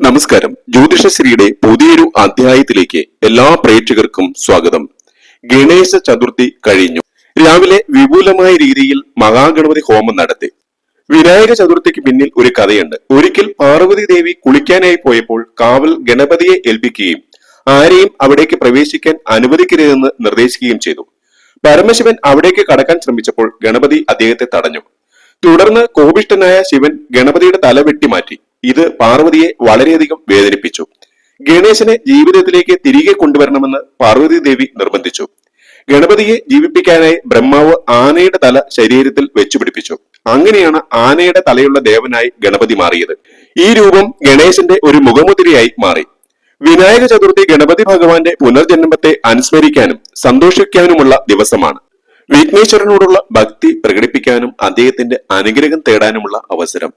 നമസ്കാരം. ജ്യോതിഷശ്രീയുടെ പുതിയൊരു അധ്യായത്തിലേക്ക് എല്ലാ പ്രേക്ഷകർക്കും സ്വാഗതം. ഗണേശ ചതുർത്ഥി കഴിഞ്ഞു. രാവിലെ വിപുലമായ രീതിയിൽ മഹാഗണപതി ഹോമം നടത്തി. വിനായക ചതുർത്ഥിക്ക് പിന്നിൽ ഒരു കഥയുണ്ട്. ഒരിക്കൽ പാർവതി ദേവി കുളിക്കാനായി പോയപ്പോൾ കാവൽ ഗണപതിയെ ഏൽപ്പിക്കുകയും ആരെയും അവിടേക്ക് പ്രവേശിക്കാൻ അനുവദിക്കരുതെന്ന് നിർദ്ദേശിക്കുകയും ചെയ്തു. പരമശിവൻ അവിടേക്ക് കടക്കാൻ ശ്രമിച്ചപ്പോൾ ഗണപതി അദ്ദേഹത്തെ തടഞ്ഞു. തുടർന്ന് കോപിഷ്ടനായ ശിവൻ ഗണപതിയുടെ തല വെട്ടിമാറ്റി. ഇത് പാർവതിയെ വളരെയധികം വേദനിപ്പിച്ചു. ഗണേശനെ ജീവിതത്തിലേക്ക് തിരികെ കൊണ്ടുവരണമെന്ന് പാർവതി ദേവി നിർബന്ധിച്ചു. ഗണപതിയെ ജീവിപ്പിക്കാനായി ബ്രഹ്മാവ് ആനയുടെ തല ശരീരത്തിൽ വെച്ചുപിടിപ്പിച്ചു. അങ്ങനെയാണ് ആനയുടെ തലയുള്ള ദേവനായി ഗണപതി മാറിയത്. ഈ രൂപം ഗണേശന്റെ ഒരു മുഖമുദ്രയായി മാറി. വിനായക ചതുർത്ഥി ഗണപതി ഭഗവാന്റെ പുനർജന്മത്തെ അനുസ്മരിക്കാനും സന്തോഷിക്കാനുമുള്ള ദിവസമാണ്. വിഘ്നേശ്വരനോടുള്ള ഭക്തി പ്രകടിപ്പിക്കാനും അദ്ദേഹത്തിന്റെ അനുഗ്രഹം തേടാനുമുള്ള അവസരം.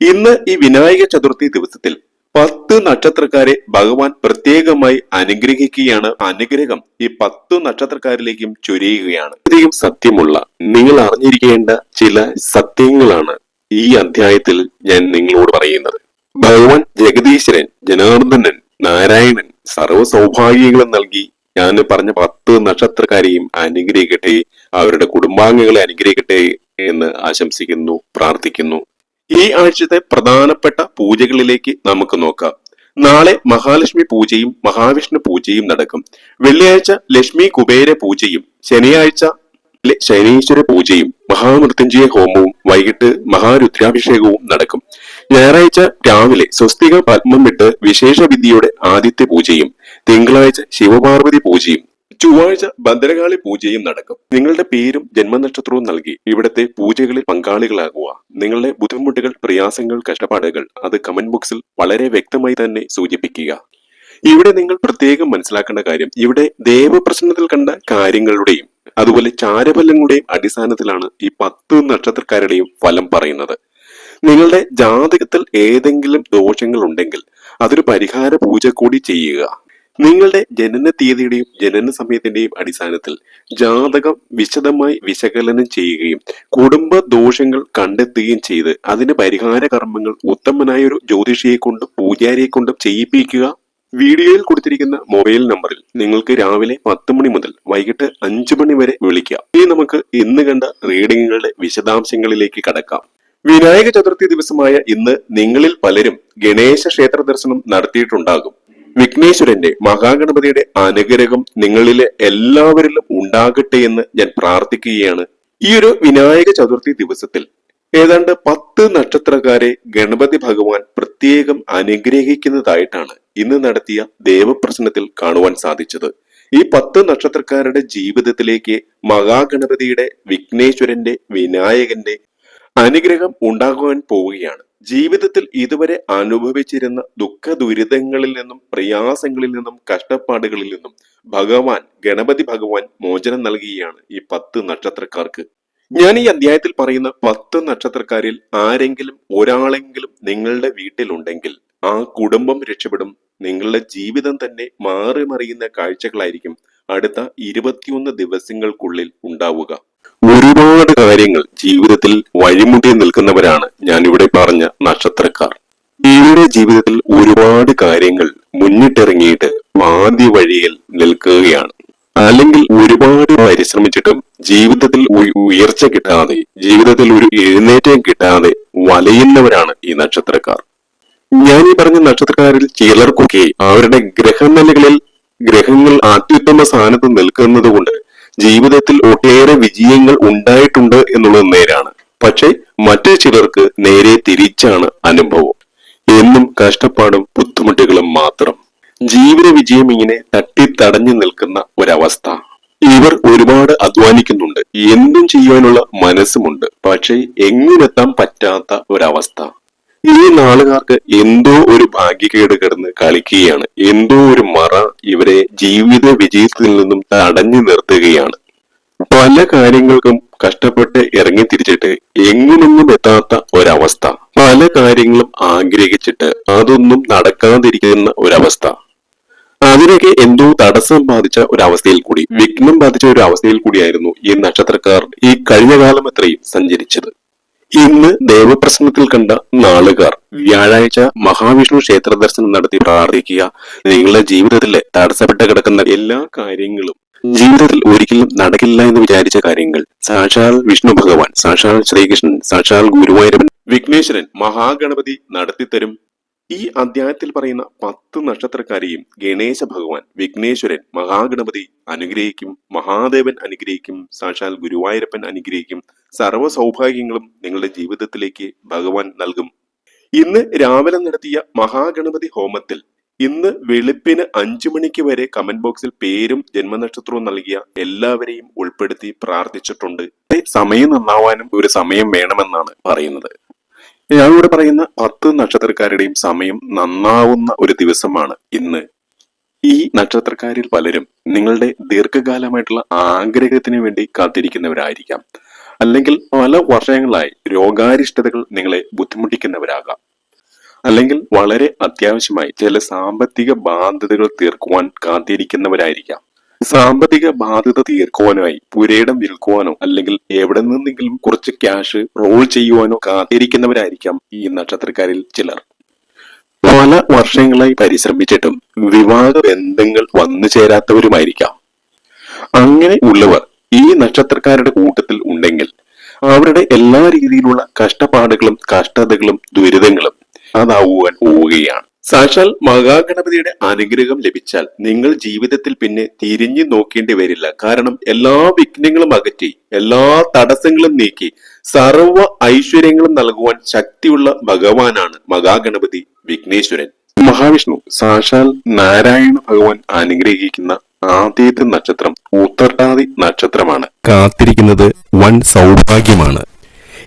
ഇന്ന് ഈ വിനായക ചതുർത്ഥി ദിവസത്തിൽ പത്ത് നക്ഷത്രക്കാരെ ഭഗവാൻ പ്രത്യേകമായി അനുഗ്രഹിക്കുകയാണ്. അനുഗ്രഹം ഈ പത്ത് നക്ഷത്രക്കാരിലേക്കും ചൊരിയുകയാണ്. അധികം സത്യമുള്ള നിങ്ങൾ അറിഞ്ഞിരിക്കേണ്ട ചില സത്യങ്ങളാണ് ഈ അധ്യായത്തിൽ ഞാൻ നിങ്ങളോട് പറയുന്നത്. ഭഗവാൻ ജഗദീശ്വരൻ ജനാർദ്ദനൻ നാരായണൻ സർവ സൗഭാഗ്യങ്ങളും നൽകി ഞാൻ പറഞ്ഞ പത്ത് നക്ഷത്രക്കാരെയും അനുഗ്രഹിക്കട്ടെ അവരുടെ കുടുംബാംഗങ്ങളെ അനുഗ്രഹിക്കട്ടെ എന്ന് ആശംസിക്കുന്നു പ്രാർത്ഥിക്കുന്നു. ഈ ആഴ്ചത്തെ പ്രധാനപ്പെട്ട പൂജകളിലേക്ക് നമുക്ക് നോക്കാം. നാളെ മഹാലക്ഷ്മി പൂജയും മഹാവിഷ്ണു പൂജയും നടക്കും. വെള്ളിയാഴ്ച ലക്ഷ്മി കുബേര പൂജയും ശനിയാഴ്ച ശനീശ്വര പൂജയും മഹാമൃത്യുഞ്ജയ ഹോമവും വൈകിട്ട് മഹാരുദ്രാഭിഷേകവും നടക്കും. ഞായറാഴ്ച രാവിലെ സ്വസ്തിക പത്മം വിട്ട് വിശേഷ വിദ്യയുടെ ആദിത്യ പൂജയും തിങ്കളാഴ്ച ശിവപാർവതി പൂജയും ചൊവ്വാഴ്ച ഭദ്രകാളി പൂജയും നടക്കും. നിങ്ങളുടെ പേരും ജന്മനക്ഷത്രവും നൽകി ഇവിടത്തെ പൂജകളിൽ പങ്കാളികളാകുക. നിങ്ങളുടെ ബുദ്ധിമുട്ടുകൾ പ്രയാസങ്ങൾ കഷ്ടപ്പാടുകൾ അത് കമന്റ് ബോക്സിൽ വളരെ വ്യക്തമായി തന്നെ സൂചിപ്പിക്കുക. ഇവിടെ നിങ്ങൾ പ്രത്യേകം മനസ്സിലാക്കേണ്ട കാര്യം ഇവിടെ ദേവപ്രശ്നത്തിൽ കണ്ട കാര്യങ്ങളുടെയും അതുപോലെ ചാരഫലങ്ങളുടെയും അടിസ്ഥാനത്തിലാണ് ഈ പത്ത് നക്ഷത്രക്കാരുടെയും ഫലം പറയുന്നത്. നിങ്ങളുടെ ജാതകത്തിൽ ഏതെങ്കിലും ദോഷങ്ങൾ ഉണ്ടെങ്കിൽ അതൊരു പരിഹാര പൂജ കൂടി ചെയ്യുക. നിങ്ങളുടെ ജനന തീയതിയുടെയും ജനന സമയത്തിന്റെയും അടിസ്ഥാനത്തിൽ ജാതകം വിശദമായി വിശകലനം ചെയ്യുകയും കുടുംബ ദോഷങ്ങൾ കണ്ടെത്തുകയും ചെയ്ത് അതിന് പരിഹാര കർമ്മങ്ങൾ ഉത്തമനായ ഒരു ജ്യോതിഷിയെ കൊണ്ടും പൂജാരിയെ കൊണ്ടും ചെയ്യിപ്പിക്കുക. വീഡിയോയിൽ കൊടുത്തിരിക്കുന്ന മൊബൈൽ നമ്പറിൽ നിങ്ങൾക്ക് രാവിലെ പത്ത് മണി മുതൽ വൈകിട്ട് അഞ്ചു മണി വരെ വിളിക്കാം. ഇനി നമുക്ക് ഇന്ന് കണ്ട റീഡിങ്ങുകളുടെ വിശദാംശങ്ങളിലേക്ക് കടക്കാം. വിനായക ചതുർത്ഥി ദിവസമായ ഇന്ന് നിങ്ങളിൽ പലരും ഗണേശ ക്ഷേത്ര ദർശനം നടത്തിയിട്ടുണ്ടാകും. വിഘ്നേശ്വരന്റെ മഹാഗണപതിയുടെ അനുഗ്രഹം നിങ്ങളിലെ എല്ലാവരിലും ഉണ്ടാകട്ടെ എന്ന് ഞാൻ പ്രാർത്ഥിക്കുകയാണ്. ഈ ഒരു വിനായക ചതുർത്ഥി ദിവസത്തിൽ ഏതാണ്ട് പത്ത് നക്ഷത്രക്കാരെ ഗണപതി ഭഗവാൻ പ്രത്യേകം അനുഗ്രഹിക്കുന്നതായിട്ടാണ് ഇന്ന് നടത്തിയ ദേവപ്രശ്നത്തിൽ കാണുവാൻ സാധിച്ചത്. ഈ പത്ത് നക്ഷത്രക്കാരുടെ ജീവിതത്തിലേക്ക് മഹാഗണപതിയുടെ വിഘ്നേശ്വരന്റെ വിനായകന്റെ അനുഗ്രഹം ഉണ്ടാകുവാൻ പോവുകയാണ്. ജീവിതത്തിൽ ഇതുവരെ അനുഭവിച്ചിരുന്ന ദുഃഖ ദുരിതങ്ങളിൽ നിന്നും പ്രയാസങ്ങളിൽ നിന്നും കഷ്ടപ്പാടുകളിൽ നിന്നും ഭഗവാൻ ഗണപതി ഭഗവാൻ മോചനം നൽകുകയാണ് ഈ പത്ത് നക്ഷത്രക്കാർക്ക്. ഞാൻ ഈ അധ്യായത്തിൽ പറയുന്ന പത്ത് നക്ഷത്രക്കാരിൽ ആരെങ്കിലും ഒരാളെങ്കിലും നിങ്ങളുടെ വീട്ടിലുണ്ടെങ്കിൽ ആ കുടുംബം രക്ഷപ്പെടും. നിങ്ങളുടെ ജീവിതം തന്നെ മാറി മറിയുന്ന കാഴ്ചകളായിരിക്കും അടുത്ത ഇരുപത്തിയൊന്ന് ദിവസങ്ങൾക്കുള്ളിൽ ഉണ്ടാവുക. ഒരുപാട് കാര്യങ്ങൾ ജീവിതത്തിൽ വഴിമുട്ടി നിൽക്കുന്നവരാണ് ഞാൻ ഇവിടെ പറഞ്ഞ നക്ഷത്രക്കാർ. ഇവരുടെ ജീവിതത്തിൽ ഒരുപാട് കാര്യങ്ങൾ മുന്നിട്ടിറങ്ങിയിട്ട് ആദ്യ വഴിയിൽ നിൽക്കുകയാണ്. അല്ലെങ്കിൽ ഒരുപാട് പരിശ്രമിച്ചിട്ടും ജീവിതത്തിൽ ഉയർച്ച കിട്ടാതെ ജീവിതത്തിൽ ഒരു എഴുന്നേറ്റം കിട്ടാതെ വലയുന്നവരാണ് ഈ നക്ഷത്രക്കാർ. ഞാൻ ഈ പറഞ്ഞ നക്ഷത്രക്കാരിൽ ചിലർക്കൊക്കെ അവരുടെ ഗ്രഹനിലകളിൽ ഗ്രഹങ്ങൾ അത്യുത്തമ സ്ഥാനത്ത് നിൽക്കുന്നത് കൊണ്ട് ജീവിതത്തിൽ ഒട്ടേറെ വിജയങ്ങൾ ഉണ്ടായിട്ടുണ്ട് എന്നുള്ളത് നേരാണ്. പക്ഷെ മറ്റു ചിലർക്ക് നേരെ തിരിച്ചാണ് അനുഭവം. എന്നും കഷ്ടപ്പാടും ബുദ്ധിമുട്ടുകളും മാത്രം. ജീവിത വിജയം ഇങ്ങനെ തട്ടിത്തടഞ്ഞു നിൽക്കുന്ന ഒരവസ്ഥ. ഇവർ ഒരുപാട് അധ്വാനിക്കുന്നുണ്ട്. എന്തും ചെയ്യാനുള്ള മനസ്സുമുണ്ട്. പക്ഷെ എങ്ങനെത്താൻ പറ്റാത്ത ഒരവസ്ഥ. ഈ നാളുകാർക്ക് എന്തോ ഒരു ഭാഗ്യക്കേട് കിടന്ന് കളിക്കുകയാണ്. എന്തോ ഒരു മറ ഇവരെ ജീവിത വിജയത്തിൽ നിന്നും തടഞ്ഞു നിർത്തുകയാണ്. പല കാര്യങ്ങൾക്കും കഷ്ടപ്പെട്ട് ഇറങ്ങി തിരിച്ചിട്ട് എങ്ങനെയൊന്നും എത്താത്ത ഒരവസ്ഥ. പല കാര്യങ്ങളും ആഗ്രഹിച്ചിട്ട് അതൊന്നും നടക്കാതിരിക്കുന്ന ഒരവസ്ഥ. അതിനൊക്കെ എന്തോ തടസ്സം ബാധിച്ച ഒരവസ്ഥയിൽ കൂടി വിഘ്നം ബാധിച്ച ഒരു അവസ്ഥയിൽ കൂടിയായിരുന്നു ഈ നക്ഷത്രക്കാർ ഈ കഴിഞ്ഞ കാലം അത്രയും സഞ്ചരിച്ചത്. ഇന്ന് ദേവപ്രസംഗത്തിൽ കണ്ട നാളുകാർ വ്യാഴാഴ്ച മഹാവിഷ്ണു ക്ഷേത്ര ദർശനം നടത്തി പ്രാർത്ഥിക്കുക. നിങ്ങളുടെ ജീവിതത്തിലെ തടസ്സപ്പെട്ട് കിടക്കുന്ന എല്ലാ കാര്യങ്ങളും ജീവിതത്തിൽ ഒരിക്കലും നടക്കില്ല എന്ന് വിചാരിച്ച കാര്യങ്ങൾ സാക്ഷാൽ വിഷ്ണു ഭഗവാൻ സാക്ഷാൽ ശ്രീകൃഷ്ണൻ സാക്ഷാൽ ഗുരുവായൂരപ്പൻ വിഘ്നേശ്വരൻ മഹാഗണപതി നടത്തിത്തരും ഈ അധ്യായത്തിൽ പറയുന്ന പത്ത് നക്ഷത്രക്കാരെയും ഗണേശ ഭഗവാൻ വിഘ്നേശ്വരൻ മഹാഗണപതി അനുഗ്രഹിക്കും മഹാദേവൻ അനുഗ്രഹിക്കും സാക്ഷാൽ ഗുരുവായൂരപ്പൻ അനുഗ്രഹിക്കും സർവ സൗഭാഗ്യങ്ങളും നിങ്ങളുടെ ജീവിതത്തിലേക്ക് ഭഗവാൻ നൽകും. ഇന്ന് രാവിലെ നടത്തിയ മഹാഗണപതി ഹോമത്തിൽ ഇന്ന് വെളുപ്പിന് അഞ്ചു മണിക്ക് വരെ കമന്റ് ബോക്സിൽ പേരും ജന്മനക്ഷത്രവും നൽകിയ എല്ലാവരെയും ഉൾപ്പെടുത്തി പ്രാർത്ഥിച്ചിട്ടുണ്ട്. സമയം നന്നാവാനും ഒരു സമയം വേണമെന്നാണ് പറയുന്നത്. ഞാനിവിടെ പറയുന്ന പത്ത് നക്ഷത്രക്കാരുടെയും സമയം നന്നാവുന്ന ഒരു ദിവസമാണ് ഇന്ന്. ഈ നക്ഷത്രക്കാരിൽ പലരും നിങ്ങളുടെ ദീർഘകാലമായിട്ടുള്ള ആഗ്രഹത്തിന് വേണ്ടി കാത്തിരിക്കുന്നവരായിരിക്കാം. അല്ലെങ്കിൽ പല വർഷങ്ങളായി രോഗാരിഷ്ടതകൾ നിങ്ങളെ ബുദ്ധിമുട്ടിക്കുന്നവരാകാം. അല്ലെങ്കിൽ വളരെ അത്യാവശ്യമായി ചില സാമ്പത്തിക ബാധ്യതകൾ തീർക്കുവാൻ കാത്തിരിക്കുന്നവരായിരിക്കാം. സാമ്പത്തിക ബാധ്യത തീർക്കുവാനായി പുരയിടം വിൽക്കുവാനോ അല്ലെങ്കിൽ എവിടെ നിന്നെങ്കിലും കുറച്ച് ക്യാഷ് റോൾ ചെയ്യുവാനോ കാത്തിരിക്കുന്നവരായിരിക്കാം ഈ നക്ഷത്രക്കാരിൽ ചിലർ. പല വർഷങ്ങളായി പരിശ്രമിച്ചിട്ടും വിവാഹ ബന്ധങ്ങൾ വന്നു ചേരാത്തവരുമായിരിക്കാം. അങ്ങനെ ഉള്ളവർ ഈ നക്ഷത്രക്കാരുടെ കൂട്ടത്തിൽ ഉണ്ടെങ്കിൽ അവരുടെ എല്ലാ രീതിയിലുള്ള കഷ്ടപ്പാടുകളും കഷ്ടതകളും ദുരിതങ്ങളും അതാവുവാൻ പോവുകയാണ്. സാക്ഷാൽ മഹാഗണപതിയുടെ അനുഗ്രഹം ലഭിച്ചാൽ നിങ്ങൾ ജീവിതത്തിൽ പിന്നെ തിരിഞ്ഞു നോക്കേണ്ടി വരില്ല. കാരണം എല്ലാ വിഘ്നങ്ങളും അകറ്റി എല്ലാ തടസ്സങ്ങളും നീക്കി സർവ ഐശ്വര്യങ്ങളും നൽകുവാൻ ശക്തിയുള്ള ഭഗവാനാണ് മഹാഗണപതി വിഘ്നേശ്വരൻ. മഹാവിഷ്ണു സാക്ഷാൽ നാരായണ ഭഗവാൻ അനുഗ്രഹിക്കുന്ന ആദ്യത്തെ നക്ഷത്രം ഉത്തർട്ടാതി നക്ഷത്രമാണ്. കാത്തിരിക്കുന്നത് വൻ സൗഭാഗ്യമാണ്.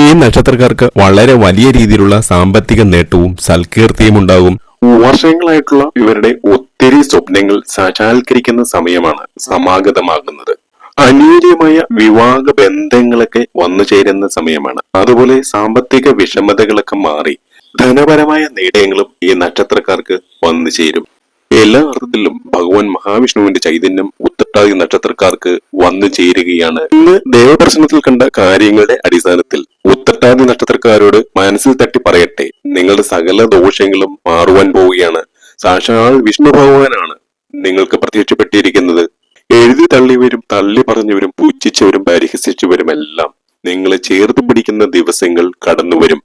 ഈ നക്ഷത്രക്കാർക്ക് വളരെ വലിയ രീതിയിലുള്ള സാമ്പത്തിക നേട്ടവും സൽകീർത്തിയും ഉണ്ടാകും. വർഷങ്ങളായിട്ടുള്ള ഇവരുടെ ഒത്തിരി സ്വപ്നങ്ങൾ സാക്ഷാത്കരിക്കുന്ന സമയമാണ് സമാഗതമാകുന്നത്. അനുയോജ്യമായ വിവാഹ ബന്ധങ്ങളൊക്കെ വന്നു ചേരുന്ന സമയമാണ്. അതുപോലെ സാമ്പത്തിക വിഷമതകളൊക്കെ മാറി ധനപരമായ നേടയങ്ങളും ഈ നക്ഷത്രക്കാർക്ക് വന്നു ചേരും. എല്ലാ അർത്ഥത്തിലും ഭഗവാൻ മഹാവിഷ്ണുവിന്റെ ചൈതന്യം ഉത്തട്ടാതി നക്ഷത്രക്കാർക്ക് വന്നു ചേരുകയാണ്. ഇന്ന് ദേവദർശനത്തിൽ കണ്ട കാര്യങ്ങളുടെ അടിസ്ഥാനത്തിൽ ഉത്തട്ടാതി നക്ഷത്രക്കാരോട് മനസ്സിൽ തട്ടി പറയട്ടെ. നിങ്ങളുടെ സകല ദോഷങ്ങളും മാറുവാൻ പോവുകയാണ്. സാക്ഷാൽ വിഷ്ണു ഭഗവാനാണ് നിങ്ങൾക്ക് പ്രത്യക്ഷപ്പെട്ടിരിക്കുന്നത്. എഴുതി തള്ളിയവരും തള്ളി പറഞ്ഞവരും പുച്ഛിച്ചവരും പരിഹസിച്ചവരും എല്ലാം നിങ്ങളെ ചേർത്ത് പിടിക്കുന്ന ദിവസങ്ങൾ കടന്നുവരും.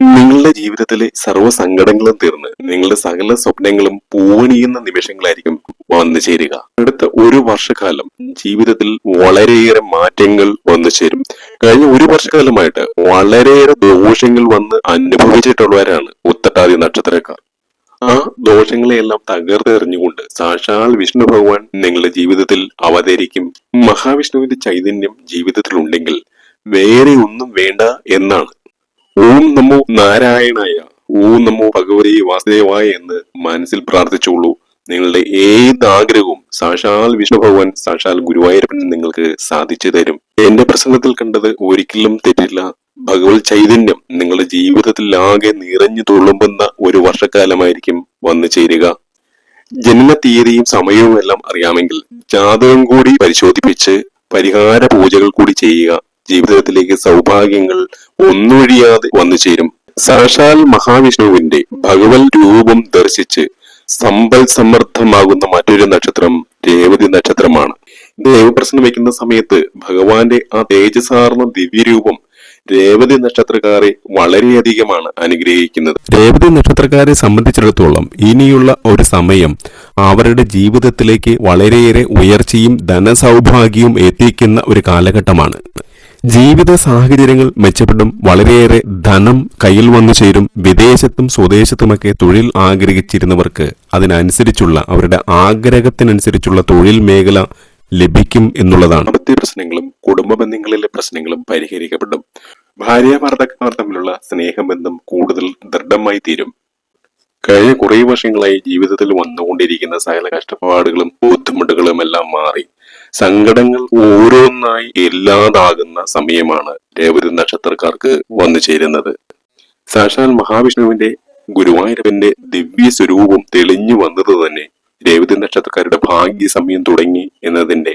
നിങ്ങളുടെ ജീവിതത്തിലെ സർവ സങ്കടങ്ങളും തീർന്ന് നിങ്ങളുടെ സകല സ്വപ്നങ്ങളും പൂവണിയുന്ന നിമിഷങ്ങളായിരിക്കും വന്നു ചേരുക. അടുത്ത ഒരു വർഷക്കാലം ജീവിതത്തിൽ വളരെയേറെ മാറ്റങ്ങൾ വന്നു ചേരും. കഴിഞ്ഞ ഒരു വർഷക്കാലമായിട്ട് വളരെയേറെ ദോഷങ്ങൾ വന്ന് അനുഭവിച്ചിട്ടുള്ളവരാണ് ഉത്തട്ടാതി നക്ഷത്രക്കാർ. ആ ദോഷങ്ങളെയെല്ലാം തകർത്തെറിഞ്ഞുകൊണ്ട് സാക്ഷാൽ വിഷ്ണു ഭഗവാൻ നിങ്ങളുടെ ജീവിതത്തിൽ അവതരിക്കും. മഹാവിഷ്ണുവിന്റെ ചൈതന്യം ജീവിതത്തിൽ ഉണ്ടെങ്കിൽ വേറെ ഒന്നും വേണ്ട എന്നാണ് ഓം നമോ നാരായണായ ഓം നമോ ഭഗവതി വാസുദേവായ എന്ന് മനസ്സിൽ പ്രാർത്ഥിച്ചോളൂ നിങ്ങളുടെ ഏത് ആഗ്രഹവും സാക്ഷാൽ വിഷ്ണു ഭഗവാൻ സാക്ഷാൽ ഗുരുവായൂരപ്പൻ നിങ്ങൾക്ക് സാധിച്ചു തരും. എന്റെ പ്രസംഗത്തിൽ കണ്ടത് ഒരിക്കലും തെറ്റില്ല. ഭഗവത് ചൈതന്യം നിങ്ങളുടെ ജീവിതത്തിൽ ആകെ നിറഞ്ഞു തുളുമ്പുന്ന ഒരു വർഷക്കാലമായിരിക്കും വന്നു ചേരുക. ജന്മ തീയതിയും സമയവും എല്ലാം അറിയാമെങ്കിൽ ജാതകം കൂടി പരിശോധിപ്പിച്ച് പരിഹാര പൂജകൾ കൂടി ചെയ്യുക. ജീവിതത്തിലേക്ക് സൗഭാഗ്യങ്ങൾ ഒന്നൊഴിയാതെ വന്നു ചേരും. സാക്ഷാൽ മഹാവിഷ്ണുവിന്റെ ഭഗവത് രൂപം ദർശിച്ച് സമ്പൽ സമൃദ്ധമാകുന്ന മറ്റൊരു നക്ഷത്രം രേവതി നക്ഷത്രമാണ്. ദേവപ്രശ്നം വയ്ക്കുന്ന സമയത്ത് ഭഗവാന്റെ ആ തേജസാർന്ന ദിവ്യരൂപം രേവതി നക്ഷത്രക്കാരെ വളരെയധികമാണ് അനുഗ്രഹിക്കുന്നത്. രേവതി നക്ഷത്രക്കാരെ സംബന്ധിച്ചിടത്തോളം ഇനിയുള്ള ഒരു സമയം അവരുടെ ജീവിതത്തിലേക്ക് വളരെയേറെ ഉയർച്ചയും ധനസൗഭാഗ്യവും എത്തിക്കുന്ന ഒരു കാലഘട്ടമാണ്. ജീവിത സാഹചര്യങ്ങൾ മെച്ചപ്പെടും. വളരെയേറെ ധനം കയ്യിൽ വന്നു ചേരും. വിദേശത്തും സ്വദേശത്തുമൊക്കെ തൊഴിൽ ആഗ്രഹിച്ചിരുന്നവർക്ക് അതിനനുസരിച്ചുള്ള അവരുടെ ആഗ്രഹത്തിനനുസരിച്ചുള്ള തൊഴിൽ മേഖല ലഭിക്കും എന്നുള്ളതാണ്. സാമ്പത്തിക പ്രശ്നങ്ങളും കുടുംബ ബന്ധങ്ങളിലെ പ്രശ്നങ്ങളും പരിഹരിക്കപ്പെടും. ഭാര്യ ഭർത്താക്കന്മാർ തമ്മിലുള്ള സ്നേഹബന്ധം കൂടുതൽ ദൃഢമായി തീരും. കഴിഞ്ഞ കുറേ വർഷങ്ങളായി ജീവിതത്തിൽ വന്നുകൊണ്ടിരിക്കുന്ന സകല കഷ്ടപ്പാടുകളും ബുദ്ധിമുട്ടുകളും എല്ലാം മാറി. സങ്കടങ്ങൾ ഓരോന്നായി ഇല്ലാതാകുന്ന സമയമാണ് രേവതി നക്ഷത്രക്കാർക്ക് വന്നു ചേരുന്നത്. സാക്ഷാൽ മഹാവിഷ്ണുവിന്റെ ഗുരുവായൂരപ്പന്റെ ദിവ്യ സ്വരൂപം തെളിഞ്ഞു വന്നത് തന്നെ രേവതി നക്ഷത്രക്കാരുടെ ഭാഗ്യ സമയം തുടങ്ങി എന്നതിന്റെ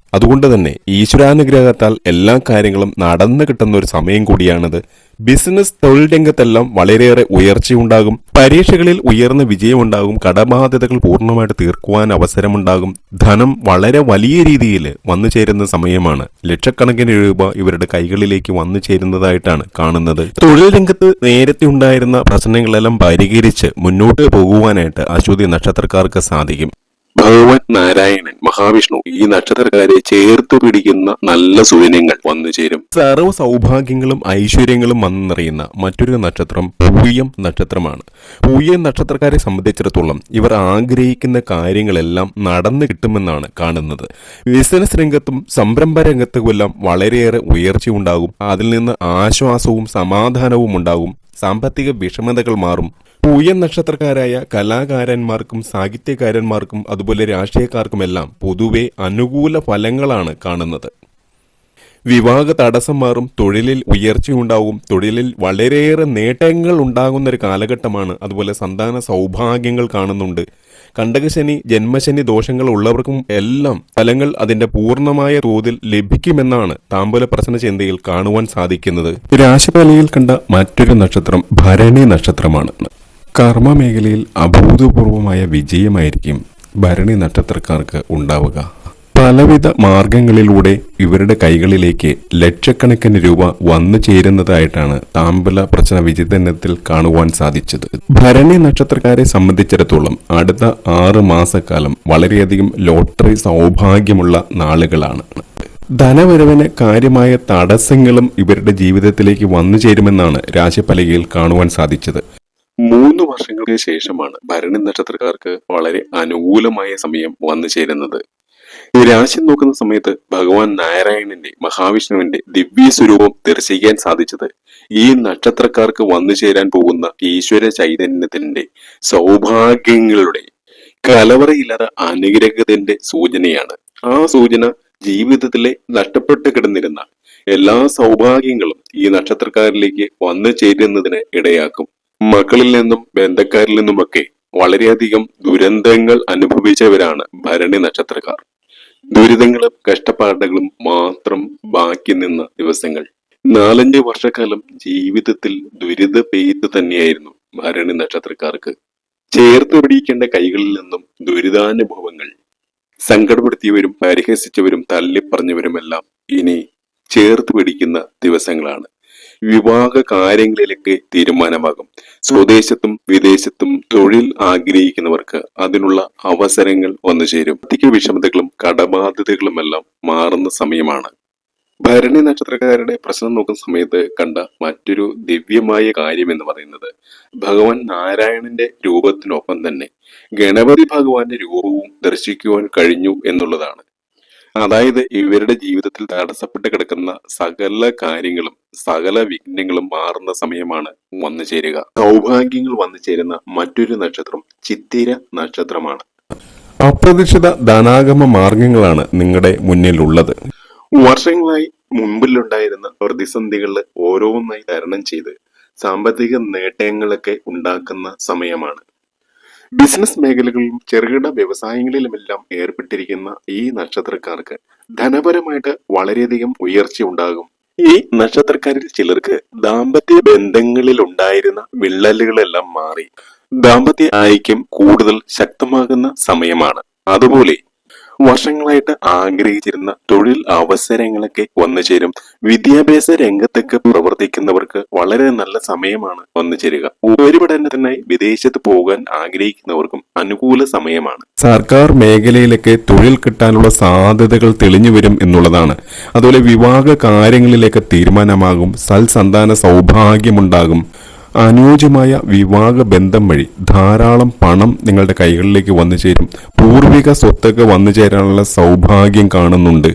അതുകൊണ്ട് തന്നെ ഈശ്വരാനുഗ്രഹത്താൽ എല്ലാ കാര്യങ്ങളും നടന്നു കിട്ടുന്ന ഒരു സമയം കൂടിയാണിത്. ബിസിനസ് തൊഴിൽ രംഗത്തെല്ലാം വളരെയേറെ ഉയർച്ചയുണ്ടാകും. പരീക്ഷകളിൽ ഉയർന്ന വിജയമുണ്ടാകും. കടബാധ്യതകൾ പൂർണമായിട്ട് തീർക്കുവാൻ അവസരമുണ്ടാകും. ധനം വളരെ വലിയ രീതിയിൽ വന്നു ചേരുന്ന സമയമാണ്. ലക്ഷക്കണക്കിന് രൂപ ഇവരുടെ കൈകളിലേക്ക് വന്നു ചേരുന്നതായിട്ടാണ് കാണുന്നത്. തൊഴിൽ രംഗത്ത് നേരത്തെ ഉണ്ടായിരുന്ന പ്രശ്നങ്ങളെല്ലാം പരിഹരിച്ച് മുന്നോട്ട് പോകുവാനായിട്ട് അശ്വതി നക്ഷത്രക്കാർക്ക് സാധിക്കും. ഭഗവാൻ നാരായണൻ മഹാവിഷ്ണു ഈ നക്ഷത്രക്കാരെ ചേർത്ത് പിടിക്കുന്ന നല്ല സൂര്യങ്ങൾ വന്നു ചേരും. സർവ സൗഭാഗ്യങ്ങളും ഐശ്വര്യങ്ങളും വന്നു നിറയുന്ന മറ്റൊരു നക്ഷത്രം പൂയം നക്ഷത്രമാണ്. പൂയം നക്ഷത്രക്കാരെ സംബന്ധിച്ചിടത്തോളം ഇവർ ആഗ്രഹിക്കുന്ന കാര്യങ്ങളെല്ലാം നടന്നു കിട്ടുമെന്നാണ് കാണുന്നത്. ബിസിനസ് രംഗത്തും സംരംഭ രംഗത്തുമെല്ലാം വളരെയേറെ ഉയർച്ചയുണ്ടാകും. അതിൽ നിന്ന് ആശ്വാസവും സമാധാനവും ഉണ്ടാകും. സാമ്പത്തിക വിഷമതകൾ മാറും. പൂയ നക്ഷത്രക്കാരായ കലാകാരന്മാർക്കും സാഹിത്യകാരന്മാർക്കും അതുപോലെ രാഷ്ട്രീയക്കാർക്കുമെല്ലാം പൊതുവെ അനുകൂല ഫലങ്ങളാണ് കാണുന്നത്. വിവാഹ തടസ്സം മാറും തൊഴിലിൽ ഉയർച്ചയുണ്ടാവും തൊഴിലിൽ വളരെയേറെ നേട്ടങ്ങൾ ഉണ്ടാകുന്ന ഒരു കാലഘട്ടമാണ് അതുപോലെ സന്താന സൗഭാഗ്യങ്ങൾ കാണുന്നുണ്ട്. കണ്ടകശനി ജന്മശനി ദോഷങ്ങൾ ഉള്ളവർക്കും എല്ലാം ഫലങ്ങൾ അതിന്റെ പൂർണമായ തോതിൽ ലഭിക്കുമെന്നാണ് താമ്പൂല പ്രശ്ന ചിന്തയിൽ കാണുവാൻ സാധിക്കുന്നത്. രാശിപലയിൽ കണ്ട മറ്റൊരു നക്ഷത്രം ഭരണി നക്ഷത്രമാണ്. കർമ്മ മേഖലയിൽ അഭൂതപൂർവമായ വിജയമായിരിക്കും ഭരണി നക്ഷത്രക്കാർക്ക് ഉണ്ടാവുക. പലവിധ മാർഗങ്ങളിലൂടെ ഇവരുടെ കൈകളിലേക്ക് ലക്ഷക്കണക്കിന് രൂപ വന്നു ചേരുന്നതായിട്ടാണ് താമ്പല പ്രശ്ന വിചിതനത്തിൽ കാണുവാൻ സാധിച്ചത്. ഭരണി നക്ഷത്രക്കാരെ സംബന്ധിച്ചിടത്തോളം അടുത്ത ആറ് മാസക്കാലം വളരെയധികം ലോട്ടറി സൗഭാഗ്യമുള്ള നാളുകളാണ്. ധനവരവിന് കാര്യമായ തടസ്സങ്ങളും ഇവരുടെ ജീവിതത്തിലേക്ക് വന്നു ചേരുമെന്നാണ് രാശിഫലകയിൽ കാണുവാൻ സാധിച്ചത്. മൂന്ന് വർഷങ്ങൾക്ക് ശേഷമാണ് ഭരണി നക്ഷത്രക്കാർക്ക് വളരെ അനുകൂലമായ സമയം വന്നു ചേരുന്നത്. രാശി നോക്കുന്ന സമയത്ത് ഭഗവാൻ നാരായണന്റെ മഹാവിഷ്ണുവിന്റെ ദിവ്യ സ്വരൂപം ദർശിക്കാൻ സാധിച്ചത് ഈ നക്ഷത്രക്കാർക്ക് വന്നു ചേരാൻ പോകുന്ന ഈശ്വര ചൈതന്യത്തിന്റെ സൗഭാഗ്യങ്ങളുടെ കലവറയില്ലാത്ത അനുഗ്രഹത്തിന്റെ സൂചനയാണ്. ആ സൂചന ജീവിതത്തിലെ നഷ്ടപ്പെട്ട് കിടന്നിരുന്ന എല്ലാ സൗഭാഗ്യങ്ങളും ഈ നക്ഷത്രക്കാരിലേക്ക് വന്നു ചേരുന്നതിന് ഇടയാക്കും. മക്കളിൽ നിന്നും ബന്ധക്കാരിൽ നിന്നുമൊക്കെ വളരെയധികം ദുരന്തങ്ങൾ അനുഭവിച്ചവരാണ് ഭരണി നക്ഷത്രക്കാർ. ദുരിതങ്ങളും കഷ്ടപ്പാടുകളും മാത്രം ബാക്കി നിന്ന ദിവസങ്ങൾ. നാലഞ്ച് വർഷക്കാലം ജീവിതത്തിൽ ദുരിത പെയ്ത് തന്നെയായിരുന്നു ഭരണി നക്ഷത്രക്കാർക്ക്. ചേർത്ത് പിടിക്കേണ്ട കൈകളിൽ നിന്നും ദുരിതാനുഭവങ്ങൾ സങ്കടപ്പെടുത്തിയവരും പരിഹസിച്ചവരും തള്ളിപ്പറഞ്ഞവരുമെല്ലാം ഇനി ചേർത്ത് പിടിക്കുന്ന ദിവസങ്ങളാണ്. വിവാഹ കാര്യങ്ങളിലേക്ക് തീരുമാനമാകും. സ്വദേശത്തും വിദേശത്തും തൊഴിൽ ആഗ്രഹിക്കുന്നവർക്ക് അതിനുള്ള അവസരങ്ങൾ വന്നു ചേരും. അധിക വിഷമതകളും കടബാധ്യതകളുമെല്ലാം മാറുന്ന സമയമാണ്. ഭരണി നക്ഷത്രക്കാരുടെ പ്രശ്നം നോക്കുന്ന സമയത്ത് കണ്ട മറ്റൊരു ദിവ്യമായ കാര്യം എന്ന് പറയുന്നത് ഭഗവാൻ നാരായണന്റെ രൂപത്തിനൊപ്പം തന്നെ ഗണപതി ഭഗവാന്റെ രൂപവും ദർശിക്കുവാൻ കഴിഞ്ഞു എന്നുള്ളതാണ്. അതായത് ഇവരുടെ ജീവിതത്തിൽ തടസ്സപ്പെട്ട് കിടക്കുന്ന സകല കാര്യങ്ങളും സകല വിഘ്നങ്ങളും മാറുന്ന സമയമാണ് വന്നു ചേരുക. സൗഭാഗ്യങ്ങൾ വന്നു ചേരുന്ന മറ്റൊരു നക്ഷത്രം ചിത്തിര നക്ഷത്രമാണ്. അപ്രതീക്ഷിത ധനാഗമ മാർഗങ്ങളാണ് നിങ്ങളുടെ മുന്നിലുള്ളത്. വർഷങ്ങളായി മുൻപിലുണ്ടായിരുന്ന പ്രതിസന്ധികളിൽ ഓരോന്നായി തരണം ചെയ്ത് സാമ്പത്തിക നേട്ടങ്ങളൊക്കെ ഉണ്ടാക്കുന്ന സമയമാണ്. ബിസിനസ് മേഖലകളിലും ചെറുകിട വ്യവസായങ്ങളിലുമെല്ലാം ഏർപ്പെട്ടിരിക്കുന്ന ഈ നക്ഷത്രക്കാർക്ക് ധനപരമായിട്ട് വളരെയധികം ഉയർച്ച ഉണ്ടാകും. ഈ നക്ഷത്രക്കാരിൽ ചിലർക്ക് ദാമ്പത്യ ബന്ധങ്ങളിൽ ഉണ്ടായിരുന്ന വിള്ളലുകളെല്ലാം മാറി. ദാമ്പത്യ ഐക്യം കൂടുതൽ ശക്തമാകുന്ന സമയമാണ്. അതുപോലെ വർഷങ്ങളായിട്ട് ആഗ്രഹിച്ചിരുന്ന തൊഴിൽ അവസരങ്ങളൊക്കെ വന്നു ചേരും. വിദ്യാഭ്യാസ രംഗത്തൊക്കെ പ്രവർത്തിക്കുന്നവർക്ക് വളരെ നല്ല സമയമാണ് വന്നു ചേരുക. ഉപരിപഠനത്തിനായി വിദേശത്ത് പോകാൻ ആഗ്രഹിക്കുന്നവർക്കും അനുകൂല സമയമാണ്. സർക്കാർ മേഖലയിലൊക്കെ തൊഴിൽ കിട്ടാനുള്ള സാധ്യതകൾ തെളിഞ്ഞു വരും എന്നുള്ളതാണ്. അതുപോലെ വിവാഹ കാര്യങ്ങളിലേക്ക് തീരുമാനമാകും. സൽസന്താന സൗഭാഗ്യമുണ്ടാകും. അനുയോജ്യമായ വിവാഹ ബന്ധം വഴി ധാരാളം പണം നിങ്ങളുടെ കൈകളിലേക്ക് വന്നു ചേരും. പൂർവിക സ്വത്തൊക്കെ വന്നു ചേരാനുള്ള സൗഭാഗ്യം കാണുന്നുണ്ട്.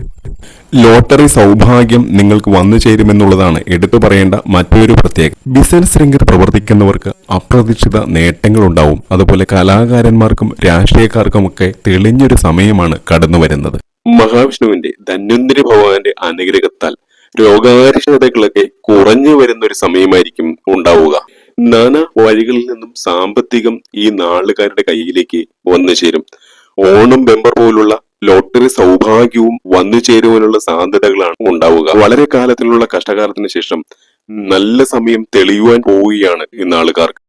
ലോട്ടറി സൗഭാഗ്യം നിങ്ങൾക്ക് വന്നു ചേരുമെന്നുള്ളതാണ് എടുത്തു പറയേണ്ട മറ്റൊരു പ്രത്യേകത. ബിസിനസ് രംഗത്ത് പ്രവർത്തിക്കുന്നവർക്ക് അപ്രതീക്ഷിത നേട്ടങ്ങൾ ഉണ്ടാവും അതുപോലെ കലാകാരന്മാർക്കും രാഷ്ട്രീയക്കാർക്കുമൊക്കെ തെളിഞ്ഞൊരു സമയമാണ് കടന്നു വരുന്നത് മഹാവിഷ്ണുവിന്റെ ധന്വന്തിരി ഭഗവാന്റെ അനുഗ്രഹത്താൽ രോഗാരിഷ്ടതകളൊക്കെ കുറഞ്ഞു വരുന്ന ഒരു സമയമായിരിക്കും ഉണ്ടാവുക. നാനാ വഴികളിൽ നിന്നും സാമ്പത്തികം ഈ നാളുകാരുടെ കയ്യിലേക്ക് വന്നു ചേരും. ഓണം ബെമ്പർ പോലുള്ള ലോട്ടറി സൗഭാഗ്യവും വന്നു ചേരുവാനുള്ള സാധ്യതകളാണ് ഉണ്ടാവുക. വളരെ കാലത്തിലുള്ള കഷ്ടകാലത്തിന് ശേഷം നല്ല സമയം തെളിയുവാൻ പോവുകയാണ് ഇന്ന് ആളുകാർക്ക്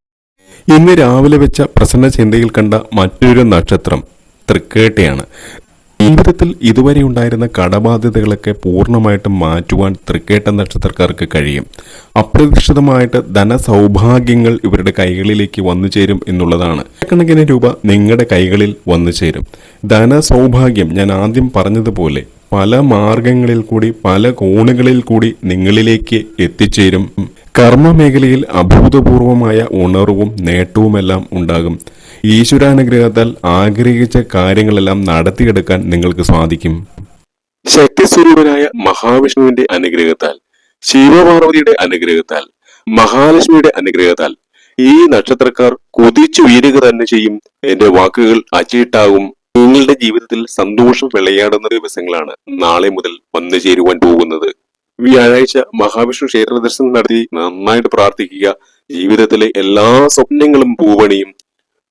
ഇന്ന് രാവിലെ വെച്ച പ്രസന്ന ചിന്തയിൽ കണ്ട മറ്റൊരു നക്ഷത്രം തൃക്കേട്ടയാണ്. ജീവിതത്തിൽ ഇതുവരെ ഉണ്ടായിരുന്ന കടബാധ്യതകളൊക്കെ പൂർണമായിട്ടും മാറ്റുവാൻ തൃക്കേട്ട നക്ഷത്രക്കാർക്ക് കഴിയും. അപ്രതീക്ഷിതമായിട്ട് ധനസൗഭാഗ്യങ്ങൾ ഇവരുടെ കൈകളിലേക്ക് വന്നു ചേരും എന്നുള്ളതാണ്. കണക്കിന് രൂപ നിങ്ങളുടെ കൈകളിൽ വന്നു ചേരും. ധനസൗഭാഗ്യം ഞാൻ ആദ്യം പറഞ്ഞതുപോലെ പല മാർഗങ്ങളിൽ കൂടി പല കോണുകളിൽ കൂടി നിങ്ങളിലേക്ക് എത്തിച്ചേരും. കർമ്മ മേഖലയിൽ അഭൂതപൂർവമായ ഉണർവും നേട്ടവുമെല്ലാം ഉണ്ടാകും. ഈശ്വരാനുഗ്രഹത്താൽ ആഗ്രഹിച്ച കാര്യങ്ങളെല്ലാം നടത്തിയെടുക്കാൻ നിങ്ങൾക്ക് സാധിക്കും. ശക്തിസ്വരൂപനായ മഹാവിഷ്ണുവിന്റെ അനുഗ്രഹത്താൽ ശിവപാർവതിയുടെ അനുഗ്രഹത്താൽ മഹാലക്ഷ്മിയുടെ അനുഗ്രഹത്താൽ ഈ നക്ഷത്രക്കാർ കുതിച്ചുയരുക തന്നെ ചെയ്യും. എന്റെ വാക്കുകൾ അച്ചിട്ടാകും. നിങ്ങളുടെ ജീവിതത്തിൽ സന്തോഷം വിളയാടുന്ന ദിവസങ്ങളാണ് നാളെ മുതൽ വന്നു ചേരുവാൻ പോകുന്നത്. വ്യാഴാഴ്ച മഹാവിഷ്ണു ക്ഷേത്ര ദർശനം നടത്തി നന്നായിട്ട് പ്രാർത്ഥിക്കുക. ജീവിതത്തിലെ എല്ലാ സ്വപ്നങ്ങളും പൂവണിയും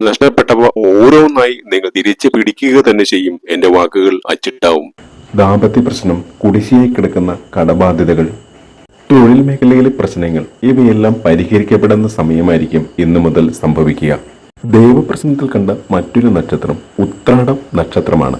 നഷ്ടപ്പെട്ടവ ഓരോന്നായി നിങ്ങൾ തിരിച്ചു പിടിക്കുക തന്നെ ചെയ്യും. എന്റെ വാക്കുകൾ അച്ചിട്ടാവും. ദാമ്പത്യ പ്രശ്നം കുടിശ്ശിയായി കിടക്കുന്ന കടബാധ്യതകൾ തൊഴിൽ മേഖലയിലെ പ്രശ്നങ്ങൾ ഇവയെല്ലാം പരിഹരിക്കപ്പെടുന്ന സമയമായിരിക്കും ഇന്നു മുതൽ സംഭവിക്കുക. ദൈവപ്രശ്നത്തിൽ കണ്ട മറ്റൊരു നക്ഷത്രം ഉത്രാടം നക്ഷത്രമാണ്.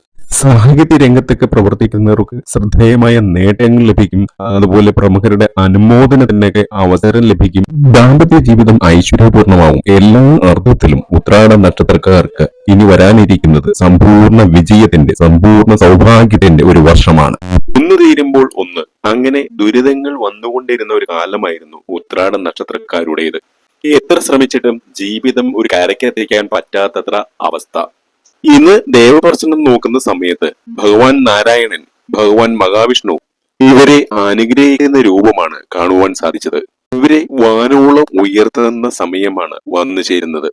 സാഹിത്യ രംഗത്തൊക്കെ പ്രവർത്തിക്കുന്നവർക്ക് ശ്രദ്ധേയമായ നേട്ടങ്ങൾ ലഭിക്കും. അതുപോലെ പ്രമുഖരുടെ അനുമോദനത്തിനൊക്കെ അവസരം ലഭിക്കും. ദാമ്പത്യ ജീവിതം ഐശ്വര്യപൂർണമാവും. എല്ലാ അർത്ഥത്തിലും ഉത്രാട നക്ഷത്രക്കാർക്ക് ഇനി വരാനിരിക്കുന്നത് സമ്പൂർണ വിജയത്തിന്റെ സമ്പൂർണ സൗഭാഗ്യത്തിന്റെ ഒരു വർഷമാണ്. ഒന്ന് തീരുമ്പോൾ ഒന്ന് അങ്ങനെ ദുരിതങ്ങൾ വന്നുകൊണ്ടിരുന്ന ഒരു കാലമായിരുന്നു ഉത്രാട നക്ഷത്രക്കാരുടേത്. എത്ര ശ്രമിച്ചിട്ടും ജീവിതം ഒരു കരക്കെത്തിക്കാൻ പറ്റാത്തത്ര അവസ്ഥ. ഇന്ന് ദേവദർശനം നോക്കുന്ന സമയത്ത് ഭഗവാൻ നാരായണൻ ഭഗവാൻ മഹാവിഷ്ണു ഇവരെ അനുഗ്രഹിക്കുന്ന രൂപമാണ് കാണുവാൻ സാധിച്ചത്. ഇവരെ വാനോളം ഉയർത്തുന്ന സമയമാണ് വന്നു ചേരുന്നത്.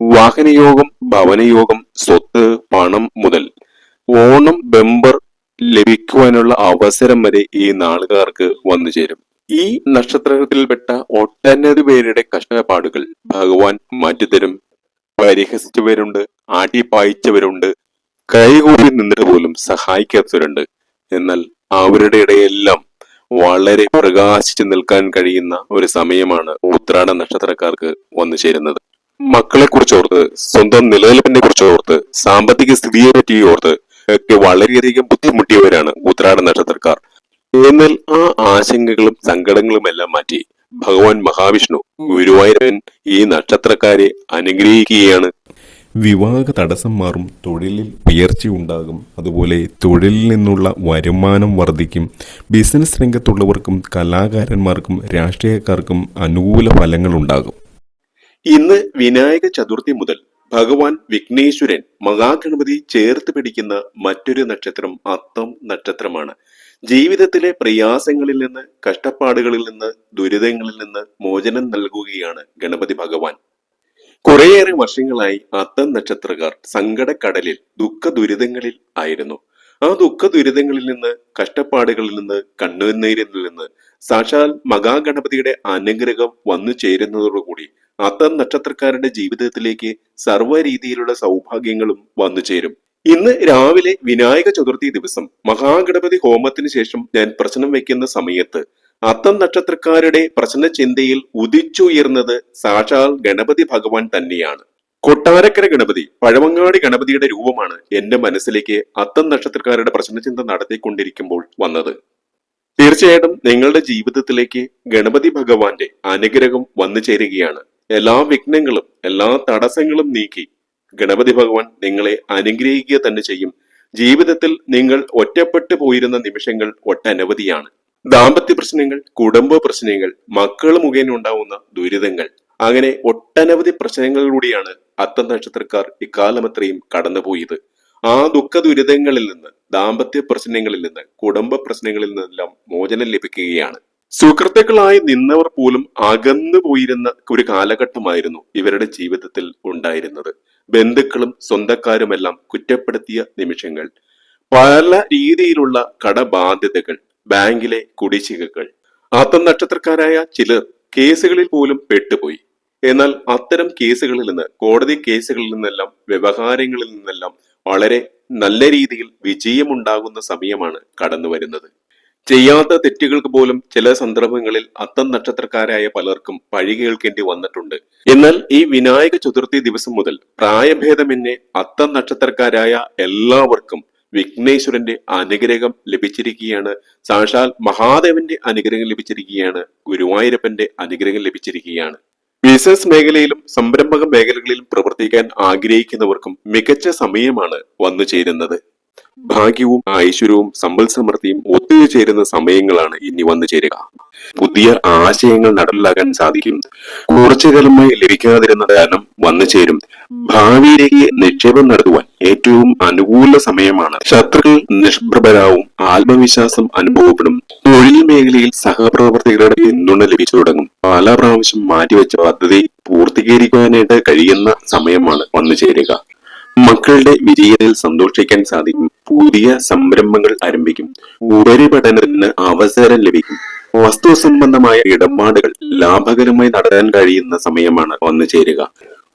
വാഹനയോഗം ഭവനയോഗം സ്വത്ത് പണം മുതൽ ഓണം ബെമ്പർ ലഭിക്കുവാനുള്ള അവസരം വരെ ഈ നാളുകാർക്ക് വന്നു ചേരും. ഈ നക്ഷത്രത്തിൽപ്പെട്ട ഒട്ടനവധി പേരുടെ കഷ്ടപ്പാടുകൾ ഭഗവാൻ മാറ്റിത്തരും. പരിഹസിച്ചവരുണ്ട് ആട്ടിപ്പായിച്ചവരുണ്ട് കൈകൂടി നിന്നിട്ട് പോലും സഹായിക്കാത്തവരുണ്ട്. എന്നാൽ അവരുടെ ഇടയെല്ലാം വളരെ പ്രകാശിച്ചു നിൽക്കാൻ കഴിയുന്ന ഒരു സമയമാണ് ഉത്രാട നക്ഷത്രക്കാർക്ക് വന്നു ചേരുന്നത്. മക്കളെ കുറിച്ച് ഓർത്ത് സ്വന്തം നിലനിൽപ്പിനെ കുറിച്ച് ഓർത്ത് സാമ്പത്തിക സ്ഥിതിയെ പറ്റി ഓർത്ത് ഒക്കെ വളരെയധികം ബുദ്ധിമുട്ടിയവരാണ് ഉത്രാട നക്ഷത്രക്കാർ. എന്നാൽ ആ ആശങ്കകളും സങ്കടങ്ങളും എല്ലാം മാറ്റി ഭഗവാൻ മഹാവിഷ്ണു ഗുരുവായൂരൻ ഈ നക്ഷത്രക്കാരെ അനുഗ്രഹിക്കുകയാണ്. വിവാഹ തടസ്സം മാറും തൊഴിലിൽ ഉയർച്ചയുണ്ടാകും അതുപോലെ തൊഴിലിൽ നിന്നുള്ള വരുമാനം വർദ്ധിക്കും. ബിസിനസ് രംഗത്തുള്ളവർക്കും കലാകാരന്മാർക്കും രാഷ്ട്രീയക്കാർക്കും അനുകൂല ഫലങ്ങൾ ഉണ്ടാകും. ഇന്ന് വിനായക ചതുർത്ഥി മുതൽ ഭഗവാൻ വിഘ്നേശ്വരൻ മഹാഗണപതി ചേർത്ത് പിടിക്കുന്ന മറ്റൊരു നക്ഷത്രം അത്തം നക്ഷത്രമാണ്. ജീവിതത്തിലെ പ്രയാസങ്ങളിൽ നിന്ന് കഷ്ടപ്പാടുകളിൽ നിന്ന് ദുരിതങ്ങളിൽ നിന്ന് മോചനം നൽകുകയാണ് ഗണപതി ഭഗവാൻ. കുറേയേറെ വർഷങ്ങളായി അത്തം നക്ഷത്രക്കാർ സങ്കടക്കടലിൽ ദുഃഖ ദുരിതങ്ങളിൽ ആയിരുന്നു. ആ ദുഃഖ ദുരിതങ്ങളിൽ നിന്ന് കഷ്ടപ്പാടുകളിൽ നിന്ന് കണ്ണുനീരിൽ നിന്ന് സാക്ഷാൽ മഹാഗണപതിയുടെ അനുഗ്രഹം വന്നു ചേരുന്നതോടുകൂടി അത്തം നക്ഷത്രക്കാരുടെ ജീവിതത്തിലേക്ക് സർവ രീതിയിലുള്ള സൗഭാഗ്യങ്ങളും വന്നു ചേരും. ഇന്ന് രാവിലെ വിനായക ചതുർത്ഥി ദിവസം മഹാഗണപതി ഹോമത്തിന് ശേഷം ഞാൻ പ്രശ്നം വെക്കുന്ന സമയത്ത് അത്തം നക്ഷത്രക്കാരുടെ പ്രശ്ന ചിന്തയിൽ ഉദിച്ചുയർന്നത് സാക്ഷാൽ ഗണപതി ഭഗവാൻ തന്നെയാണ്. കൊട്ടാരക്കര ഗണപതി പഴവങ്ങാടി ഗണപതിയുടെ രൂപമാണ് എന്റെ മനസ്സിലേക്ക് അത്തം നക്ഷത്രക്കാരുടെ പ്രശ്നചിന്ത നടത്തിക്കൊണ്ടിരിക്കുമ്പോൾ വന്നത്. തീർച്ചയായിട്ടും നിങ്ങളുടെ ജീവിതത്തിലേക്ക് ഗണപതി ഭഗവാന്റെ അനുഗ്രഹം വന്നു ചേരുകയാണ്. എല്ലാ വിഘ്നങ്ങളും എല്ലാ തടസ്സങ്ങളും നീക്കി ഗണപതി ഭഗവാൻ നിങ്ങളെ അനുഗ്രഹിക്കുക തന്നെ ചെയ്യും. ജീവിതത്തിൽ നിങ്ങൾ ഒറ്റപ്പെട്ടു പോയിരുന്ന നിമിഷങ്ങൾ ഒട്ടനവധിയാണ് ദാമ്പത്യ പ്രശ്നങ്ങൾ കുടുംബ പ്രശ്നങ്ങൾ മക്കൾ മുഖേന ഉണ്ടാവുന്ന ദുരിതങ്ങൾ. അങ്ങനെ ഒട്ടനവധി പ്രശ്നങ്ങളിലൂടെയാണ് അത്ത നക്ഷത്രക്കാർ ഇക്കാലം അത്രയും കടന്നുപോയത്. ആ ദുഃഖ ദുരിതങ്ങളിൽ നിന്ന് ദാമ്പത്യ പ്രശ്നങ്ങളിൽ നിന്ന് കുടുംബ പ്രശ്നങ്ങളിൽ നിന്നെല്ലാം മോചനം ലഭിക്കുകയാണ്. സുഹൃത്തുക്കളായി നിന്നവർ പോലും അകന്നു പോയിരുന്ന ഒരു കാലഘട്ടമായിരുന്നു ഇവരുടെ ജീവിതത്തിൽ ഉണ്ടായിരുന്നത്. ബന്ധുക്കളും സ്വന്തക്കാരുമെല്ലാം കുറ്റപ്പെടുത്തിയ നിമിഷങ്ങൾ. പല രീതിയിലുള്ള കടബാധ്യതകൾ ബാങ്കിലെ കുടിശ്ശികകൾ. അത്തം നക്ഷത്രക്കാരായ ചിലർ കേസുകളിൽ പോലും പെട്ടുപോയി. എന്നാൽ അത്തരം കേസുകളിൽ നിന്ന് കോടതി കേസുകളിൽ നിന്നെല്ലാം വ്യവഹാരങ്ങളിൽ നിന്നെല്ലാം വളരെ നല്ല രീതിയിൽ വിജയമുണ്ടാകുന്ന സമയമാണ് കടന്നു വരുന്നത് ചെയ്യാത്ത തെറ്റുകൾക്ക് പോലും ചില സന്ദർഭങ്ങളിൽ അത്തം നക്ഷത്രക്കാരായ പലർക്കും പഴി കേൾക്കേണ്ടി വന്നിട്ടുണ്ട്. എന്നാൽ ഈ വിനായക ചതുർത്ഥി ദിവസം മുതൽ പ്രായഭേദമെന്നെ അത്തം നക്ഷത്രക്കാരായ എല്ലാവർക്കും വിഘ്നേശ്വരന്റെ അനുഗ്രഹം ലഭിച്ചിരിക്കുകയാണ്. സാക്ഷാൽ മഹാദേവന്റെ അനുഗ്രഹം ലഭിച്ചിരിക്കുകയാണ്. ഗുരുവായൂരപ്പന്റെ അനുഗ്രഹം ലഭിച്ചിരിക്കുകയാണ്. ബിസിനസ് മേഖലയിലും സംരംഭക മേഖലകളിലും പ്രവർത്തിക്കാൻ ആഗ്രഹിക്കുന്നവർക്കും മികച്ച സമയമാണ് വന്നു ചേരുന്നത് ഭാഗ്യവും ഐശ്വര്യവും സമ്പൽ സമൃദ്ധിയും ഒത്തുചേരുന്ന സമയങ്ങളാണ് ഇനി വന്നു ചേരുക. പുതിയ ആശയങ്ങൾ നടപ്പിലാക്കാൻ സാധിക്കും. കുറച്ചു കാലമായി ലഭിക്കാതിരുന്ന ധനം വന്നു ചേരും. ഭാവിയിലേക്ക് നിക്ഷേപം നടത്തുവാൻ ഏറ്റവും അനുകൂല സമയമാണ്. ശത്രുക്കൾ നിഷ്പ്രഭരാവും ആത്മവിശ്വാസം അനുഭവപ്പെടും. തൊഴിൽ മേഖലയിൽ സഹപ്രവർത്തകരുടെ പിന്തുണ ലഭിച്ചു തുടങ്ങും. പല പ്രാവശ്യം മാറ്റിവെച്ച പദ്ധതി പൂർത്തീകരിക്കുവാനായിട്ട് കഴിയുന്ന സമയമാണ് വന്നു ചേരുക. മക്കളുടെ വിജയത്തിൽ സന്തോഷിക്കാൻ സാധിക്കും. പുതിയ സംരംഭങ്ങൾ ആരംഭിക്കും. ഉപരിപഠനത്തിന് അവസരം ലഭിക്കും. വസ്തു സംബന്ധമായ ഇടപാടുകൾ ലാഭകരമായി നടത്താൻ കഴിയുന്ന സമയമാണ് വന്നു ചേരുക.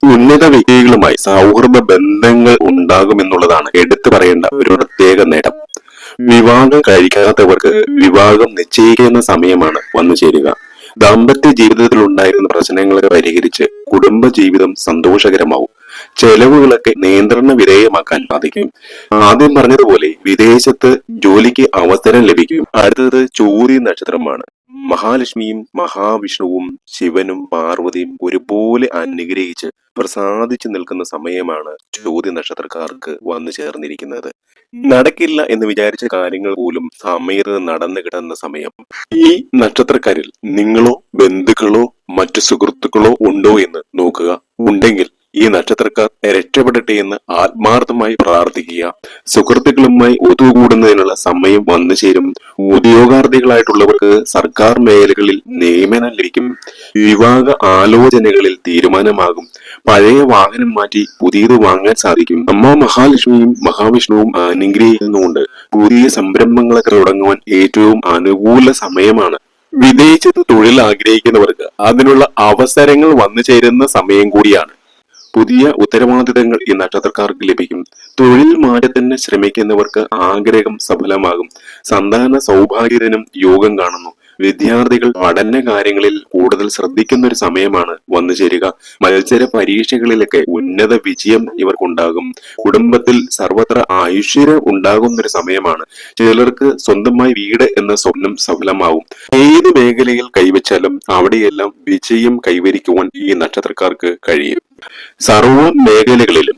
ഉന്നത വ്യക്തികളുമായി സൗഹൃദ ബന്ധങ്ങൾ ഉണ്ടാകുമെന്നുള്ളതാണ് എടുത്തു പറയേണ്ട ഒരു പ്രത്യേക നേട്ടം. വിവാഹം കഴിക്കാത്തവർക്ക് വിവാഹം നിശ്ചയിക്കുന്ന സമയമാണ് വന്നു ചേരുക. ദാമ്പത്യ ജീവിതത്തിൽ ഉണ്ടായിരുന്ന പ്രശ്നങ്ങളെ പരിഹരിച്ച് കുടുംബ ജീവിതം സന്തോഷകരമാവും. ചെലവുകളൊക്കെ നിയന്ത്രണ വിധേയമാക്കാൻ സാധിക്കും. ആദ്യം പറഞ്ഞതുപോലെ വിദേശത്ത് ജോലിക്ക് അവസരം ലഭിക്കും. അടുത്തത് ചോതി നക്ഷത്രമാണ്. മഹാലക്ഷ്മിയും മഹാവിഷ്ണുവും ശിവനും പാർവതിയും ഒരുപോലെ അനുഗ്രഹിച്ച് പ്രസാദിച്ചു നിൽക്കുന്ന സമയമാണ് ചോദ്യ നക്ഷത്രക്കാർക്ക് വന്നു ചേർന്നിരിക്കുന്നത്. നടക്കില്ല എന്ന് വിചാരിച്ച കാര്യങ്ങൾ പോലും സമയത്ത് നടന്നു കിടന്ന സമയം. ഈ നക്ഷത്രക്കാരിൽ നിങ്ങളോ ബന്ധുക്കളോ മറ്റു സുഹൃത്തുക്കളോ ഉണ്ടോ എന്ന് നോക്കുക. ഉണ്ടെങ്കിൽ ഈ നക്ഷത്രക്കാർ രക്ഷപ്പെടട്ടെ എന്ന് ആത്മാർത്ഥമായി പ്രാർത്ഥിക്കുക. സുഹൃത്തുക്കളുമായി ഒത്തുകൂടുന്നതിനുള്ള സമയം വന്നു ചേരും. ഉദ്യോഗാർത്ഥികളായിട്ടുള്ളവർക്ക് സർക്കാർ മേഖലകളിൽ നിയമനം ലഭിക്കും. വിവാഹ ആലോചനകളിൽ തീരുമാനമാകും. പഴയ വാഹനം മാറ്റി പുതിയത് വാങ്ങാൻ സാധിക്കും. അമ്മ മഹാലക്ഷ്മിയും മഹാവിഷ്ണുവും അനുഗ്രഹിക്കുന്നുണ്ട് പുതിയ സംരംഭങ്ങളൊക്കെ തുടങ്ങുവാൻ ഏറ്റവും അനുകൂല സമയമാണ്. വിദേശത്ത് തൊഴിൽ ആഗ്രഹിക്കുന്നവർക്ക് അതിനുള്ള അവസരങ്ങൾ വന്നു ചേരുന്ന സമയം കൂടിയാണ്. പുതിയ ഉത്തരവാദിത്തങ്ങൾ ഈ നക്ഷത്രക്കാർക്ക് ലഭിക്കും. തൊഴിൽ മാറ്റത്തിന് ശ്രമിക്കുന്നവർക്ക് ആഗ്രഹം സഫലമാകും. സന്താന സൗഭാഗ്യത്തിനും യോഗം കാണുന്നു. വിദ്യാർത്ഥികൾ പഠന കാര്യങ്ങളിൽ കൂടുതൽ ശ്രദ്ധിക്കുന്ന ഒരു സമയമാണ് വന്നു ചേരുക. മത്സര പരീക്ഷകളിലൊക്കെ ഉന്നത വിജയം ഇവർക്കുണ്ടാകും. കുടുംബത്തിൽ സർവത്ര ഐശ്വര്യം ഉണ്ടാകുന്ന ഒരു സമയമാണ്. ചിലർക്ക് സ്വന്തമായി വീട് എന്ന സ്വപ്നം സഫലമാവും. ഏത് മേഖലയിൽ കൈവച്ചാലും അവിടെയെല്ലാം വിജയം കൈവരിക്കുവാൻ ഈ നക്ഷത്രക്കാർക്ക് കഴിയും. സർവ മേഖലകളിലും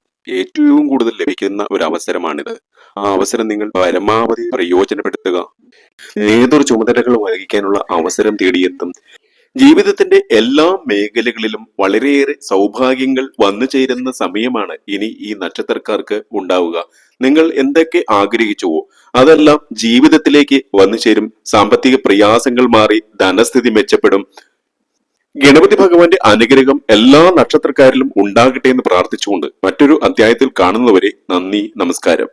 ഏറ്റവും കൂടുതൽ ലഭിക്കുന്ന ഒരു അവസരമാണിത് ആ അവസരം നിങ്ങൾ പരമാവധി പ്രയോജനപ്പെടുത്തുക. ഏതൊരു ചുമതലകൾ വഹിക്കാനുള്ള അവസരം തേടിയെത്തും. ജീവിതത്തിന്റെ എല്ലാ മേഖലകളിലും വളരെയേറെ സൗഭാഗ്യങ്ങൾ വന്നു ചേരുന്ന സമയമാണ് ഇനി ഈ നക്ഷത്രക്കാർക്ക് ഉണ്ടാവുക. നിങ്ങൾ എന്തൊക്കെ ആഗ്രഹിച്ചുവോ അതെല്ലാം ജീവിതത്തിലേക്ക് വന്നു ചേരും. സാമ്പത്തിക പ്രയാസങ്ങൾ മാറി ധനസ്ഥിതി മെച്ചപ്പെടും. ഗണപതി ഭഗവാന്റെ അനുഗ്രഹം എല്ലാ നക്ഷത്രക്കാരിലും ഉണ്ടാകട്ടെ എന്ന് പ്രാർത്ഥിച്ചുകൊണ്ട് മറ്റൊരു അധ്യായത്തിൽ കാണുന്നവരെ നന്ദി നമസ്കാരം.